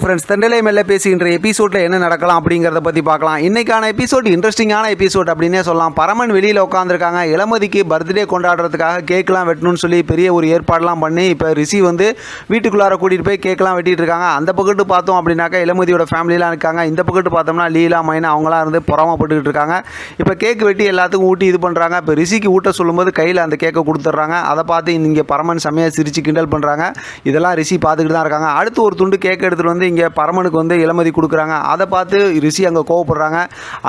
Friends Thandalai மேலே பேசுகின்ற எபிசோடில் என்ன நடக்கலாம் அப்படிங்கிறத பற்றி பார்க்கலாம். இன்றைக்கான எபிசோட் இன்ட்ரெஸ்டிங்கான எபிசோட் அப்படின்னே சொல்லலாம். பரமன் வெளியில் உட்காந்துருக்காங்க இளமதிக்கு பர்த்டே கொண்டாடுறதுக்காக கேக்கெலாம் வெட்டணும்னு சொல்லி பெரிய ஒரு ஏற்பாடெலாம் பண்ணி இப்போ ரிஷி வந்து வீட்டுக்குள்ளார கூட்டிகிட்டு போய் கேக்லாம் வெட்டிகிட்டு இருக்காங்க. அந்த பக்கத்து பார்த்தோம் அப்படின்னாக்கா இளமதியோட ஃபேமிலிலாம் இருக்காங்க. இந்த பக்கத்து பார்த்தோம்னா லீலா மைனா அவங்களாம் இருந்து புறமப்பட்டுக்கிட்டு இருக்காங்க. இப்போ கேக் வெட்டி எல்லாத்துக்கும் ஊட்டி இது பண்ணுறாங்க இப்போ ரிஷிக்கு ஊட்ட சொல்லும்போது கையில் அந்த கேக்கை கொடுத்துட்றாங்க. அதை பார்த்து இங்கே பரமன் செம்மையாக சிரித்து கிண்டல் பண்ணுறாங்க இதெல்லாம் ரிஷி பார்த்துக்கிட்டு தான் இருக்காங்க. அடுத்து ஒரு துண்டு கேக் எடுத்துகிட்டு வந்து இங்கே பரமனுக்கு வந்து இளமதி கொடுக்குறாங்க. அதை பார்த்து ரிஷி அங்கே கோவப்படுறாங்க.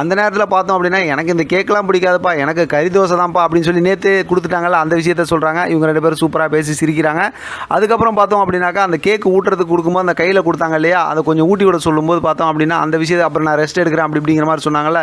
அந்த நேரத்தில் பார்த்தோம் அப்படின்னா எனக்கு இந்த கேக்கெலாம் பிடிக்காதுப்பா எனக்கு கறி தோசை தான்ப்பா அப்படின்னு சொல்லி நேற்று கொடுத்துட்டாங்கல்ல அந்த விஷயத்த சொல்கிறாங்க இவங்க ரெண்டு பேரும் சூப்பராக பேசி சிரிக்கிறாங்க. அதுக்கப்புறம் பார்த்தோம் அப்படின்னாக்கா அந்த கேக்கு ஊட்டுறதுக்கு கொடுக்கும்போது அந்த கையில் கொடுத்தாங்க இல்லையா? அதை கொஞ்சம் ஊட்டி விட சொல்லும்போது பார்த்தோம் அப்படின்னா அந்த விஷயத்தை அப்புறம் நான் ரெஸ்ட் எடுக்கிறேன் அப்படி அப்படிங்கிற மாதிரி சொன்னாங்கல்ல.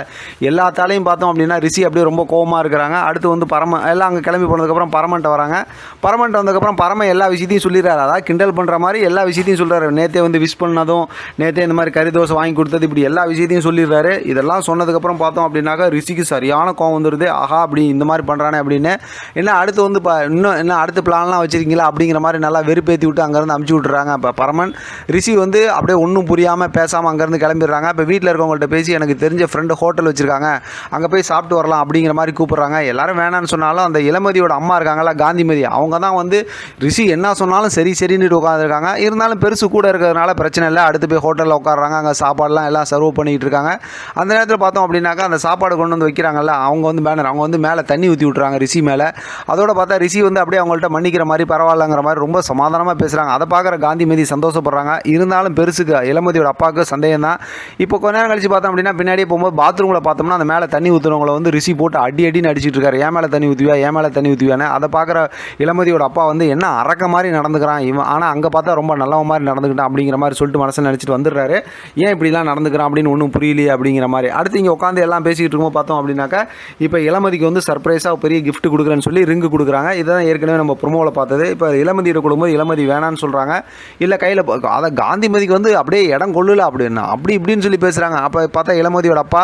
எல்லாத்தாலையும் பார்த்தோம் அப்படின்னா ரிஷி அப்படியே ரொம்ப கோவமாக இருக்கிறாங்க. அடுத்து வந்து பரம எல்லாம் அங்கே கிளம்பி போனதுக்கப்புறம் பரமன்ட்ட வராங்க. பரமன்ட்ட வந்ததுக்கப்புறம் பரம எல்லா விஷயத்தையும் சொல்லிடுறாரு. அதாவது கிண்டல் பண்ணுற மாதிரி எல்லா விஷயத்தையும் சொல்கிறாரு நேற்றே வந்து விஷ் பண்ணதும் நேற்றே இந்த மாதிரி கறி தோசை வாங்கி கொடுத்தது இப்படி எல்லா விஷயத்தையும் சொல்லிடுறாரு. இதெல்லாம் சொன்னதுக்கப்புறம் பார்த்தோம் அப்படின்னாக்கா ரிஷிக்கு சரியான கோவம் வந்துடுது ஆஹா அப்படி இந்த மாதிரி பண்ணுறானே அப்படின்னு. என்ன அடுத்து வந்து இப்போ இன்னும் என்ன அடுத்த பிளான்லாம் வச்சுருக்கீங்களா அப்படிங்கிற மாதிரி நல்லா வெறுப்பேற்றி விட்டு அங்கேருந்து அமுச்சு விட்டுறாங்க. இப்போ பரமன் ரிஷி வந்து அப்படியே ஒன்றும் புரியாமல் பேசாமல் அங்கேருந்து கிளம்பிடுறாங்க. இப்போ வீட்டில் இருக்கவங்கள்ட்ட பேசி எனக்கு தெரிஞ்ச ஃப்ரெண்டு ஹோட்டல் வச்சுருக்காங்க. அங்கே போய் சாப்பிட்டு வரலாம் அப்படிங்கிற மாதிரி கூப்பிட்றாங்க. எல்லாரும் வேணான்னு சொன்னாலும் அந்த இளமதியோட அம்மா இருக்காங்களா காந்திமதி அவங்க தான் வந்து ரிஷி என்ன சொன்னாலும் சரி சரின்னுட்டு உட்காந்துருக்காங்க இருந்தாலும் பெருசு கூட இருக்கிறதுனால பிரச்சனை இல்லை. அடுத்து போய் ஹோட்டலில் உட்காடுறாங்க அங்கே சாப்பாடுலாம் எல்லாம் சர்வ் பண்ணிகிட்டு இருக்காங்க. அந்த நேரத்தில் பார்த்தோம் அப்படின்னாக்கா அந்த சாப்பாடு கொண்டு வந்து வைக்கிறாங்கல்ல அவங்க வந்து பேனர் அவங்க வந்து மேலே தண்ணி ஊற்றி விட்றாங்க ரிஷி மேலே. அதோட பார்த்தா ரிஷி வந்து அப்படியே அவங்கள்ட்ட மன்னிக்கிற மாதிரி பரவாயில்லங்கிற மாதிரி ரொம்ப சமாதானமாக பேசுகிறாங்க அதை பார்க்குற காந்திமதி சந்தோஷப்படுறாங்க. இருந்தாலும் பெருசுக்கு இளமதியோட அப்பாவுக்கு சந்தேகம் தான் இப்போ கொஞ்ச நேரம் கழிச்சு பார்த்தோம் அப்படின்னா பின்னாடியே போகும்போது பாத்ரூமில் பார்த்தோம்னா அந்த மேலே தண்ணி ஊற்றுறவங்கள வந்து ரிஷி போட்டு அடி அடின்னு அடிச்சிட்டு இருக்காரு. ஏன் மேலே தண்ணி ஊற்றுவியா ஏன் மேலே தண்ணி ஊற்றுவியான்னு அதை பார்க்குற இளமதியோட அப்பா வந்து என்ன அறக்க மாதிரி நடந்துக்கிறான் இவன்? ஆனால் அங்கே பார்த்தா ரொம்ப நல்ல மாதிரி நடந்துக்கிட்டான் அப்படிங்கிற மாதிரி சொல்லிட்டு மனசில் நினச்சிட்டு வந்துடுறாரு. ஏன் இப்படிலாம் நடந்துக்கிறான் அப்படின்னு ஒன்றும் புரியலையே அப்படிங்கிற மாதிரி. அடுத்து இங்கே உட்காந்து எல்லாம் பேசிக்கிட்டு இருக்கோம் பார்த்தோம் அப்படின்னாக்கா இப்போ இளமதிக்கு வந்து சர்ப்ரைஸாக பெரிய கிஃப்ட் கொடுக்குறேன்னு சொல்லி ரிங்கு கொடுக்குறாங்க. இதான் ஏற்கனவே நம்ம ப்ரொமோவில் பார்த்தது. இப்போ இளமதியோட கொடுக்கும்போது இளமதி வேணான்னு சொல்கிறாங்க இல்லை கையில் அதை காந்திமதிக்கு வந்து அப்படியே இடம் கொள்ளல அப்படின்னா அப்படி இப்படின்னு சொல்லி பேசுகிறாங்க அப்போ பார்த்தா இளமதியோட அப்பா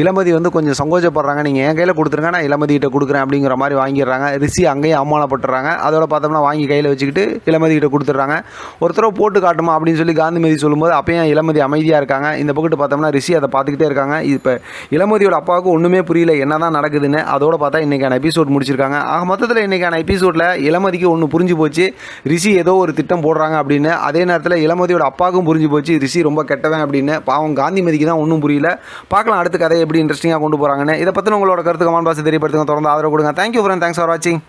இளமதி வந்து கொஞ்சம் சங்கோச்சப்படுறாங்க நீங்கள் என் கையில் கொடுத்துருங்க நான் இளமதிகிட்ட கொடுக்குறேன் அப்படிங்கிற மாதிரி வாங்கிடுறாங்க. ரிஷி அங்கேயும் அவமானப்பட்டுறாங்க. அதோட பார்த்தோம்னா வாங்கி கையில் வச்சுக்கிட்டு இளமதிகிட்ட கொடுத்துட்றாங்க. ஒருத்தரவை போட்டு காட்டுமா அப்படின்னு சொல்லி காந்திமதி சொல்லும்போது அப்பயும் இளமதி அமைதியாக இருக்காங்க. இந்த பக்கத்து பார்த்தோம்னா ரிஷி அதை பார்த்துக்கிட்டே இருக்காங்க. இப்போ இளமதியோட அப்பாவுக்கு ஒன்றுமே புரியல என்ன தான் நடக்குதுன்னு. அதோட பார்த்தா இன்றைக்கான எபிசோட் முடிச்சிருக்காங்க. ஆக மொத்தத்தில் இன்றைக்கான எபிசோடில் இளமதிக்கு ஒன்று புரிஞ்சு போச்சு. ரிஷி ஏதோ ஒரு திட்டம் போடுறாங்க அப்படின்னு. அதே நேரத்தில் இளமதியோட அப்பாவுக்கும் புரிஞ்சு போச்சு. ரிஷி ரொம்ப கெட்டவன் அப்படின்னு. பாவம் காந்திமதிக்கு தான் ஒன்றும் புரியல. பார்க்கலாம் அடுத்த கதையை எப்படி இன்ட்ரெஸ்டிங்காக கொண்டு போகிறாங்கன்னு இதை பற்றின உங்களோட கருத்து கமான் பாக்ஸ் தெரியப்படுத்துங்க. தொடர்ந்து ஆதரவு கொடுங்க. தேங்க்யூ ஃப்ரெண்ட் தேங்க்ஸ் ஃபார் வாட்சிங்